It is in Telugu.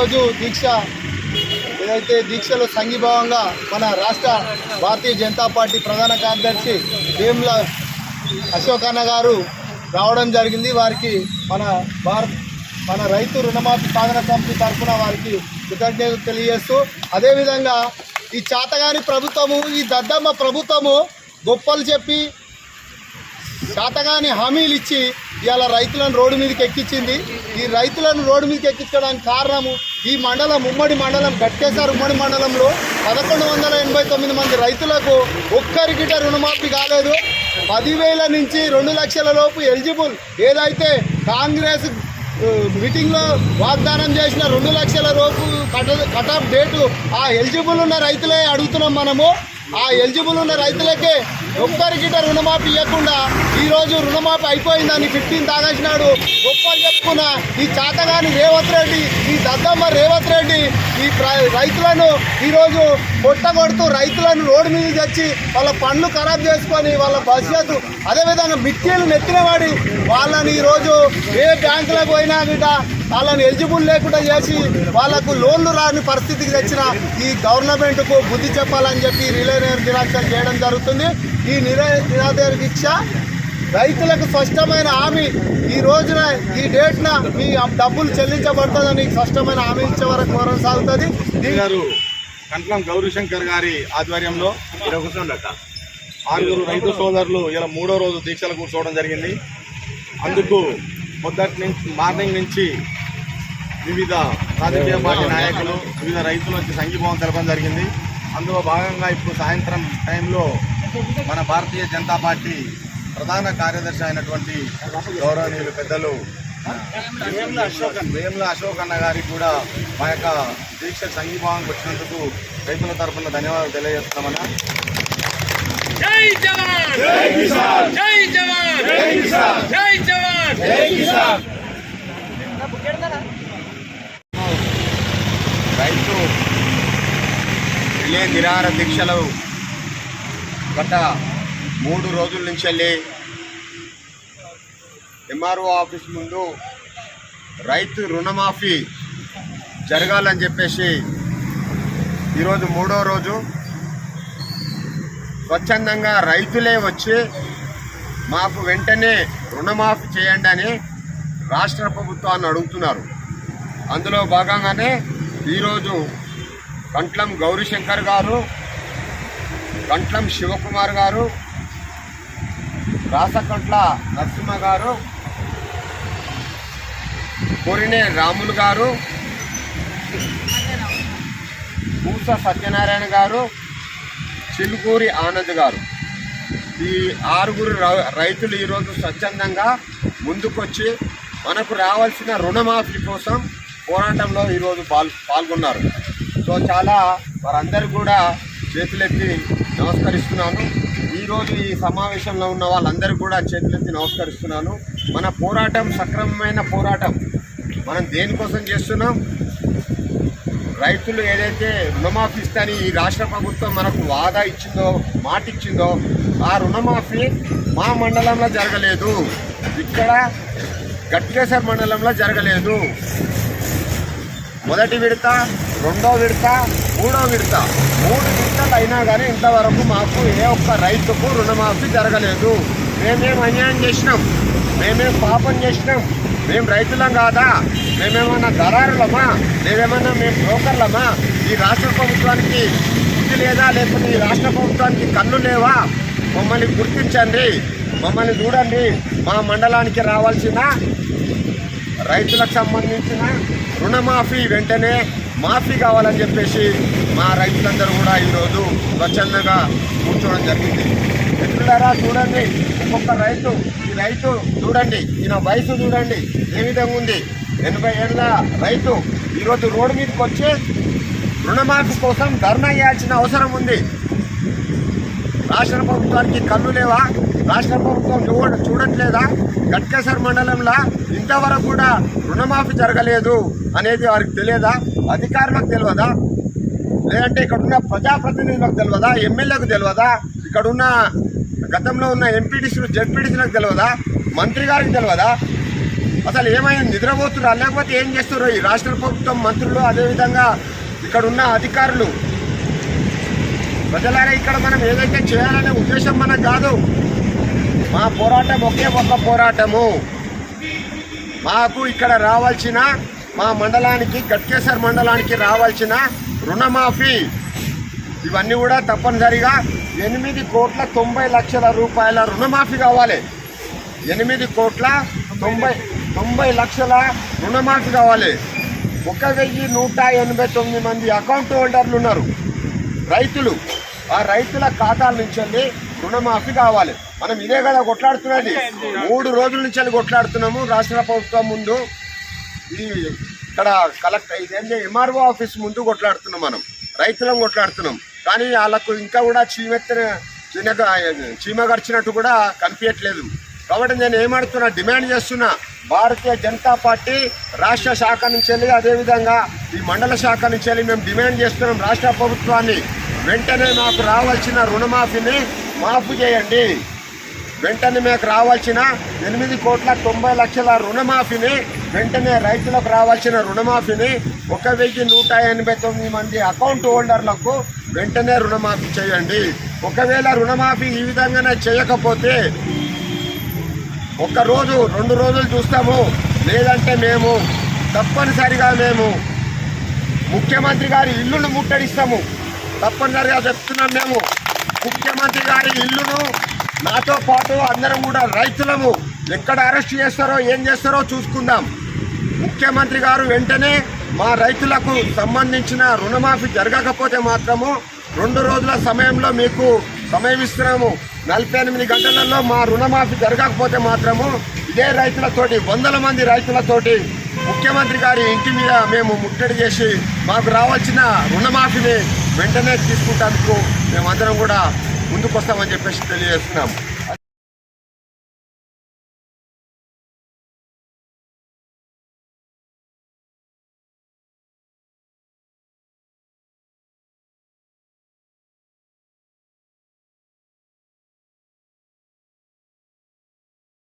రోజు దీక్ష ఏదైతే దీక్షలో సంఘీభావంగా మన రాష్ట్ర భారతీయ జనతా పార్టీ ప్రధాన కార్యదర్శి వేముల అశోక్ అన్న గారు రావడం జరిగింది. వారికి మన భారత్ మన రైతు రుణమాఫీ సాధన సమితి తరఫున వారికి కృతజ్ఞతలు తెలియజేస్తూ అదేవిధంగా ఈ చాతగాని ప్రభుత్వము ఈ దద్దమ్మ ప్రభుత్వము గొప్పలు చెప్పి శాతగాని హామీలు ఇచ్చి ఇవాళ రైతులను రోడ్డు మీదకి ఎక్కించింది. ఈ రైతులను రోడ్డు మీదకి ఎక్కించడానికి కారణము ఈ మండలం ఉమ్మడి మండలం గట్టేశారు ఉమ్మడి మండలంలో పదకొండు వందల ఎనభై తొమ్మిది మంది రైతులకు ఒక్కరికిట రుణమాఫీ కాలేదు. పదివేల నుంచి రెండు లక్షల లోపు ఎలిజిబుల్ ఏదైతే కాంగ్రెస్ మీటింగ్లో వాగ్దానం చేసిన రెండు లక్షల లోపు కట కట్ ఆఫ్ డేటు ఆ ఎలిజిబుల్ ఉన్న రైతులే అడుగుతున్నాం మనము. ఆ ఎలిజిబుల్ ఉన్న రైతులకే ఒక్కరికిట రుణమాఫీ ఇవ్వకుండా ఈరోజు రుణమాఫీ అయిపోయిందని ఫిఫ్టీన్త్ ఆగస్టు నాడు గొప్పలు చెప్పుకున్న ఈ చాతగాని రేవంత్ రెడ్డి ఈ దద్దమ్మ రేవంత్ రెడ్డి ఈ ప్ర- రైతులను ఈరోజు కొట్టగొడుతూ రైతులను రోడ్డు మీద తెచ్చి వాళ్ళ పండ్లు ఖరాబ్ చేసుకొని వాళ్ళ భవిష్యత్తు అదేవిధంగా మిక్కీలు నెత్తినవాడి వాళ్ళని ఈరోజు ఏ బ్యాంకులకు పోయినా గిట వాళ్ళని ఎలిజిబుల్ లేకుండా చేసి వాళ్ళకు లోన్లు రాని పరిస్థితికి తెచ్చిన ఈ గవర్నమెంట్కు బుద్ధి చెప్పాలని చెప్పి రిలే నిరాక్షలు చేయడం జరుగుతుంది. ఈ నిర నిరాధార దీక్ష రైతులకు స్పష్టమైన హామీ. ఈ రోజున ఈ డేట్న మీ డబ్బులు చెల్లించబడుతుందని స్పష్టమైన హామీ ఇచ్చే వరకు కొనసాగుతుంది గారు కంట్లం గౌరీశంకర్ గారి ఆధ్వర్యంలో ఆరుగురు రైతు సోదరులు ఇలా మూడో రోజు దీక్షలు కూర్చోవడం జరిగింది. అందుకు మొదటి నుంచి మార్నింగ్ నుంచి వివిధ రాజకీయ పార్టీ నాయకులు వివిధ రైతులు వచ్చి సంఘీభావం తెలపడం జరిగింది. అందులో భాగంగా ఇప్పుడు సాయంత్రం టైంలో మన భారతీయ జనతా పార్టీ ప్రధాన కార్యదర్శి అయినటువంటి గౌరవనీయులు పెద్దలు వేముల అశోక్ అన్న గారికి కూడా మా యొక్క దీక్ష సంఘీభావానికి వచ్చినందుకు రైతుల తరఫున ధన్యవాదాలు తెలియజేస్తున్నామన్నా. జై జవాన్! జై కిసాన్! జై జవాన్! జై కిసాన్! జై జవాన్! జై కిసాన్! రైతు రిలే నిరాహార దీక్షలు గత మూడు రోజుల నుంచి వెళ్ళి ఎంఆర్ఓ ఆఫీస్ ముందు రైతు రుణమాఫీ జరగాలని చెప్పేసి ఈరోజు మూడో రోజు స్వచ్ఛందంగా రైతులే వచ్చి మాకు వెంటనే రుణమాఫీ చేయండి అని రాష్ట్ర ప్రభుత్వాన్ని అడుగుతున్నారు. అందులో భాగంగానే ఈరోజు కంట్లం గౌరీశంకర్ గారు కంట్లం శివకుమార్ గారు రాసకంట్ల నరసింహ గారు కొరినే రాములు గారు పూస సత్యనారాయణ గారు చిలుకూరి ఆనంద్ గారు. ఈ ఆరుగురు రైతులు ఈరోజు స్వచ్ఛందంగా ముందుకొచ్చి మనకు రావాల్సిన రుణమాఫీ కోసం పోరాటంలో ఈరోజు పాల్ పాల్గొన్నారు. సో చాలా వారందరూ కూడా చేతులెత్తి నమస్కరిస్తున్నాను. ఈరోజు ఈ సమావేశంలో ఉన్న వాళ్ళందరూ కూడా చేతులెత్తి నమస్కరిస్తున్నాను. మన పోరాటం సక్రమమైన పోరాటం. మనం దేనికోసం చేస్తున్నాం? రైతులు ఏదైతే రుణమాఫీ ఇస్తాని ఈ రాష్ట్ర ప్రభుత్వం మనకు వాదా ఇచ్చిందో మాట ఇచ్చిందో ఆ రుణమాఫీ మా మండలంలో జరగలేదు. ఇక్కడ గట్కేసర్ మండలంలో జరగలేదు. మొదటి విడత రెండో విడత మూడో విడత. మూడు విడతలు అయినా కానీ ఇంతవరకు మాకు ఏ ఒక్క రైతుకు రుణమాఫీ జరగలేదు. మేమేం అన్యాయం చేసినాం. మేమేం పాపం చేసినాం. మేము రైతులం కాదా? మేమేమన్నా దళారులమా? మేమేమన్నా మేము బ్రోకర్లమా? ఈ రాష్ట్ర ప్రభుత్వానికి బుద్ధి లేదా? లేకపోతే ఈ రాష్ట్ర ప్రభుత్వానికి కళ్ళు లేవా? మమ్మల్ని గుర్తించండి. మమ్మల్ని చూడండి. మా మండలానికి రావాల్సిన రైతులకు సంబంధించిన రుణమాఫీ వెంటనే మాఫీ కావాలని చెప్పేసి మా రైతులందరూ కూడా ఈరోజు స్వచ్ఛందంగా కూర్చోవడం జరిగింది. మిత్రులారా చూడండి ఒక్కొక్క రైతు ఈ రైతు చూడండి ఈయన వయసు చూడండి ఏ విధంగా ఉంది? ఎనభై ఏళ్ళ రైతు ఈరోజు రోడ్డు మీదకి వచ్చి రుణమాఫీ కోసం ధర్నా చేయాల్సిన అవసరం ఉంది. రాష్ట్ర ప్రభుత్వానికి కళ్ళు లేవా? రాష్ట్ర ప్రభుత్వం చూడ చూడట్లేదా? గట్కేసర్ మండలంలో ఇంతవరకు కూడా రుణమాఫీ జరగలేదు అనేది వారికి తెలియదా? అధికారులకు తెలియదా? లేదంటే ఇక్కడ ఉన్న ప్రజాప్రతినిధులకు తెలియదా? ఎమ్మెల్యేకు తెలియదా? ఇక్కడ ఉన్న గతంలో ఉన్న ఎంపీడీసీలు జడ్పీడీసీలకు తెలియదా? మంత్రి గారికి తెలియదా? అసలు ఏమైంది నిద్రపోతున్నారు? లేకపోతే ఏం చేస్తున్నారు ఈ రాష్ట్ర ప్రభుత్వం మంత్రులు? అదేవిధంగా ఇక్కడ ఉన్న అధికారులు? ప్రజలారా ఇక్కడ మనం ఏదైతే చేయాలనే ఉద్దేశం మనకు కాదు. మా పోరాటం ఒకే ఒక్క పోరాటము. మాకు ఇక్కడ రావాల్సిన మా మండలానికి గట్కేసర్ మండలానికి రావాల్సిన రుణమాఫీ. ఇవన్నీ కూడా తప్పనిసరిగా ఎనిమిది కోట్ల తొంభై లక్షల రూపాయల రుణమాఫీ కావాలి. ఎనిమిది కోట్ల తొంభై తొంభై లక్షల రుణమాఫీ కావాలి. ఒక వెయ్యి నూట ఎనభై తొమ్మిది మంది అకౌంట్ హోల్డర్లు ఉన్నారు. రైతులు ఆ రైతుల ఖాతాల నుంచి వెళ్ళి రుణమాఫీ కావాలి. మనం ఇదే కదా కొట్లాడుతున్నది మూడు రోజుల నుంచి వెళ్ళి కొట్లాడుతున్నాము. రాష్ట్ర ప్రభుత్వం ముందు ఈ ఇక్కడ కలెక్టర్ ఇదేంటి ఎంఆర్ఓ ఆఫీస్ ముందు కొట్లాడుతున్నాం మనం. రైతులం కొట్లాడుతున్నాం. కానీ వాళ్ళకు ఇంకా కూడా చీమెత్తిన చీనగా చీమ గడిచినట్టు కూడా కనిపించట్లేదు. కాబట్టి నేను ఏమడుతున్నా డిమాండ్ చేస్తున్నా. భారతీయ జనతా పార్టీ రాష్ట్ర శాఖ నుంచి వెళ్ళి అదేవిధంగా ఈ మండల శాఖ నుంచి వెళ్ళి మేము డిమాండ్ చేస్తున్నాం రాష్ట్ర ప్రభుత్వాన్ని. వెంటనే మాకు రావాల్సిన రుణమాఫీని మాఫీ చేయండి. వెంటనే మీకు రావాల్సిన ఎనిమిది కోట్ల తొంభై లక్షల రుణమాఫీని వెంటనే రైతులకు రావాల్సిన రుణమాఫీని ఒక వెయ్యి నూట ఎనభై తొమ్మిది మంది అకౌంట్ హోల్డర్లకు వెంటనే రుణమాఫీ చేయండి. ఒకవేళ రుణమాఫీ ఈ విధంగానే చేయకపోతే ఒక రోజు రెండు రోజులు చూస్తాము. లేదంటే మేము తప్పనిసరిగా మేము ముఖ్యమంత్రి గారి ఇల్లును ముట్టడిస్తాము. తప్పనిసరిగా చెప్తున్నాం మేము. ముఖ్యమంత్రి గారి ఇల్లును నాతో పాటు అందరం కూడా రైతులము ఎక్కడ అరెస్ట్ చేస్తారో ఏం చేస్తారో చూసుకుందాం. ముఖ్యమంత్రి గారు వెంటనే మా రైతులకు సంబంధించిన రుణమాఫీ జరగకపోతే మాత్రము రెండు రోజుల సమయంలో మీకు సమయం ఇస్తున్నాము నలభై ఎనిమిది గంటలలో మా రుణమాఫీ జరగకపోతే మాత్రము ఇదే రైతులతోటి వందల మంది రైతులతోటి ముఖ్యమంత్రి గారి ఇంటి మీద మేము ముట్టడి చేసి మాకు రావాల్సిన రుణమాఫీని వెంటనే తీసుకుంటానికి మేమందరం కూడా ముందుకొస్తామని చెప్పేసి తెలియజేస్తున్నాం.